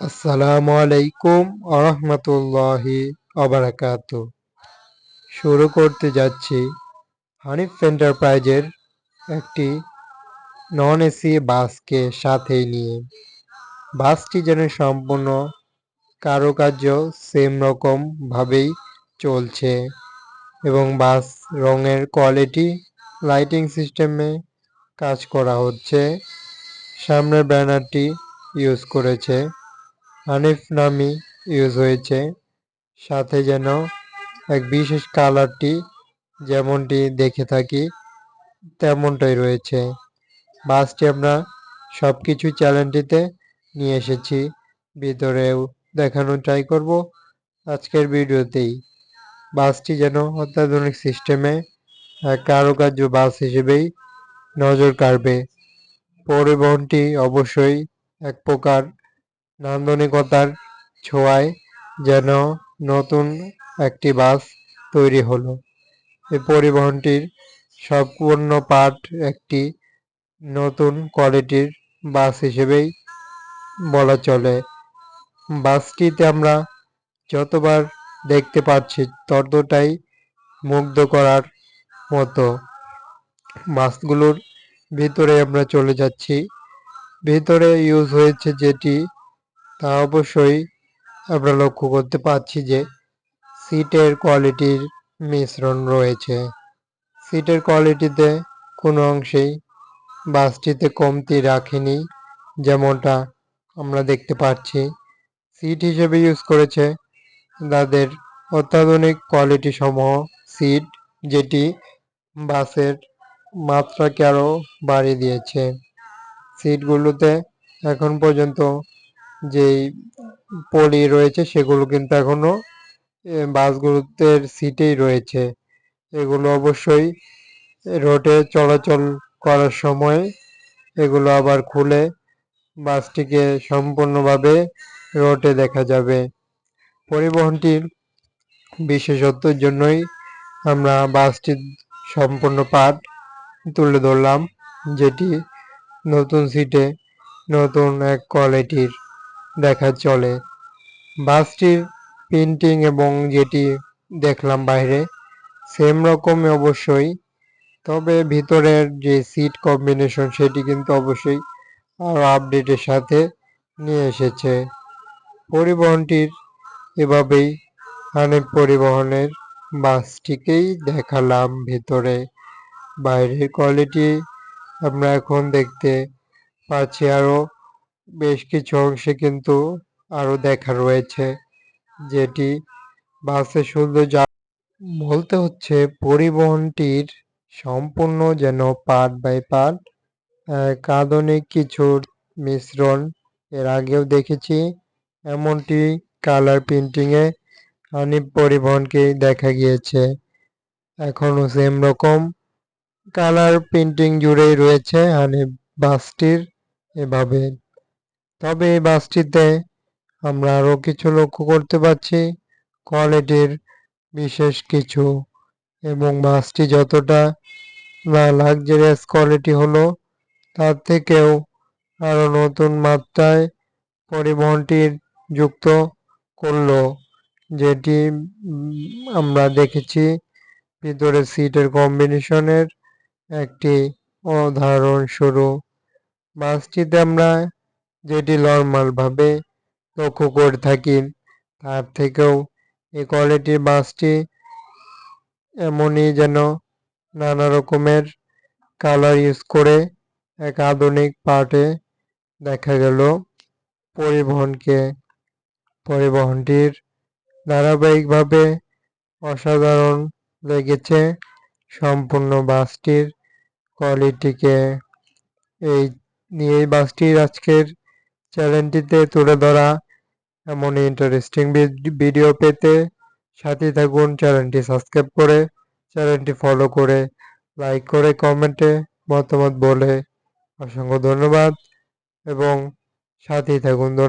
আসসালামু আলাইকুম আরহামতুল্লাহি অবরাকাত শুরু করতে যাচ্ছি হানিফ এন্টারপ্রাইজের একটি নন এসি বাসকে সাথে নিয়ে। বাসটি যেন সম্পূর্ণ কারুকার্য সেম রকমভাবেই চলছে এবং বাস রঙের কোয়ালিটি, লাইটিং সিস্টেমে কাজ করা হচ্ছে। সামনের ব্যানারটি ইউজ করেছে হানিফ নামি ইউজ হয়েছে। সাথে যেন এক বিশেষ কালারটি যেমনটি দেখে থাকি, তেমনটাই রয়েছে। বাসটি আমরা সব কিছু চ্যানেলটিতে নিয়ে এসেছি। ভিতরেও দেখানো ট্রাই করব আজকের ভিডিওতেই। বাসটি যেন অত্যাধুনিক সিস্টেমে কারুকার্য বাস হিসেবেই নজর কাড়বে। পরিবহনটি অবশ্যই এক প্রকার নান্দনিকতার ছোঁয়ায় যেন নতুন একটি বাস তৈরি হলো। এই পরিবহনটির সম্পূর্ণ পার্ট একটি নতুন কোয়ালিটির বাস হিসেবেই বলা চলে। বাসটিতে আমরা যতবার দেখতে পাচ্ছি ততটাই মুগ্ধ করার মতো। বাসগুলোর ভিতরে আমরা চলে যাচ্ছি। ভিতরে ইউজ হয়েছে যেটি তা অবশ্যই আমরা লক্ষ্য করতে পারছি যে সিটের কোয়ালিটির মিশ্রণ রয়েছে। সিটের কোয়ালিটিতে কোনো অংশেই বাসটিতে কমতি রাখেনি, যেমনটা আমরা দেখতে পাচ্ছি। সিট হিসেবে ইউজ করেছে তাদের অত্যাধুনিক কোয়ালিটি সমূহ সিট, যেটি বাসের মাত্রাকে আরও বাড়িয়ে দিয়েছে। সিটগুলোতে এখন পর্যন্ত যেই পলি রয়েছে সেগুলো কিন্তু এখনও বাসগুলোতে সিটেই রয়েছে। এগুলো অবশ্যই রোডে চলাচল করার সময় এগুলো আবার খুলে বাসটিকে সম্পূর্ণভাবে রোডে দেখা যাবে। পরিবহনটির বিশেষত্বর জন্যই আমরা বাসটির সম্পূর্ণ পার্ট তুলে ধরলাম, যেটি নতুন সিটে, নতুন এক কোয়ালিটির। দেখা চলে। বাসটির প্রিন্টিং এবং যেটি দেখলাম বাইরে সেম রকমই অবশ্যই, তবে ভিতরের যে সিট কম্বিনেশন সেটি কিন্তু অবশ্যই আরও আপডেটের সাথে নিয়ে এসেছে। পরিবহনটির এভাবেই হানিফ পরিবহনের বাসটিকেই দেখালাম ভিতরে। বাইরের কোয়ালিটি আমরা এখন দেখতে পাচ্ছি আরও বেশ কিছু অংশে কিন্তু আরও দেখা রয়েছে। যেটি বাসে শুধু যা বলতে হচ্ছে পরিবহনটির সম্পূর্ণ যেন পার্ট বাই পার্ট আধুনিক কিছুর মিশ্রণ এর আগেও দেখেছি। এমনটি কালার প্রিন্টিংয়ে হানিফ পরিবহনকে দেখা গিয়েছে। এখনও সেম রকম। কালার প্রিন্টিং জুড়েই রয়েছে হানিফ বাসটির এভাবে। তবে এই বাসটিতে আমরা আরও কিছু লক্ষ্য করতে পারছি। কোয়ালিটির বিশেষ কিছু এবং বাসটি যতটা না লাক্সারিয়াস কোয়ালিটি হলো, তার থেকেও আরও নতুন মাত্রায় পরিবহনটির যুক্ত করল, যেটি আমরা দেখেছি ভিতরে সিটের কম্বিনেশনের একটি উদাহরণ শুরু। বাসটিতে আমরা যেটি নর্মালভাবে লক্ষ্য করে থাকি, তার থেকেও এই কোয়ালিটির বাসটি এমনই যেন নানা রকমের কালার ইউজ করে এক আধুনিক পার্টে দেখা গেল পরিবহনকে। পরিবহনটির ধারাবাহিকভাবে অসাধারণ লেগেছে সম্পূর্ণ বাসটির কোয়ালিটিকে এই নিয়ে বাসটির আজকের চ্যানেলটিতে তুলে ধরা এমন ইন্টারেস্টিং ভিডিও পেতে সাথে থাকুন, চ্যানেলটি সাবস্ক্রাইব করে, চ্যানেলটি ফলো করে লাইক করে কমেন্টে মতামত বলে অসংখ্য ধন্যবাদ এবং সাথেই থাকুন, ধন্যবাদ।